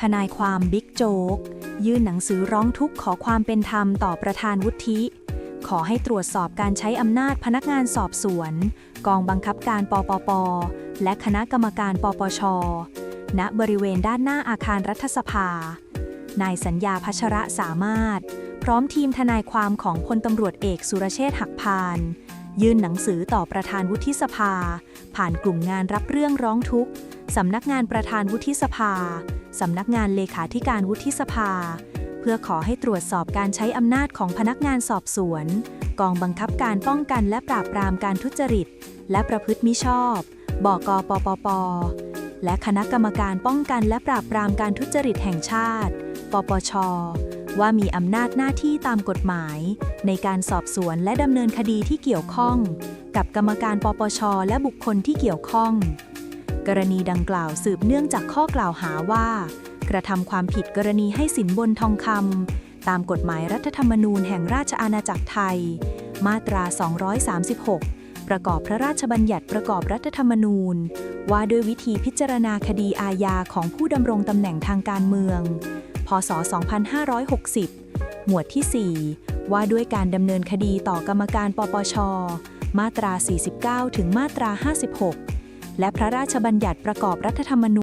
ทนายความบิ๊กโจ๊ก ยื่นหนังสือร้องทุกข์ขอความเป็นธรรมต่อประธานวุฒิ ขอให้ตรวจสอบการใช้อำนาจพนักงานสอบสวน กองบังคับการปปป และคณะกรรมการปปช ณบริเวณด้านหน้าอาคารรัฐสภา นายสัญญาพัชระสามารถ พร้อมทีมทนายความของพลตำรวจเอกสุรเชษฐ์หักพานยื่นหนังสือต่อประธานวุฒิสภา ผ่านกลุ่มงานรับเรื่องร้องทุกข์ สำนักงานประธานวุฒิสภา สำนักงานเลขาธิการวุฒิสภา เพื่อขอให้ตรวจสอบการใช้อำนาจของพนักงานสอบสวน กองบังคับการป้องกันและปราบปรามการทุจริต และประพฤติมิชอบ บกปปป และคณะกรรมการป้องกันและปราบปรามการทุจริตแห่งชาติ ปปช ว่ามีอำนาจหน้าที่ตามกฎหมาย ในการสอบสวนและดำเนินคดีที่เกี่ยวข้อง กับกรรมการปปช และบุคคลที่เกี่ยวข้อง กรณีดังกล่าวสืบเนื่องจากข้อกล่าวหาว่า กระทำความผิดกรณีให้สินบนทองคำตามกฎหมายรัฐธรรมนูญแห่งราชอาณาจักรไทย มาตรา 236 ประกอบพระราชบัญญัติประกอบรัฐธรรมนูญ ว่าด้วยวิธีพิจารณาคดีอาญาของผู้ดำรงตำแหน่งทางการเมือง พศ 2560 หมวดที่ 4 ว่าด้วยการดำเนินคดีต่อกรรมการปปช มาตรา 49 ถึงมาตรา 56 และพระราชบัญญัติประกอบรัฐธรรมนูญ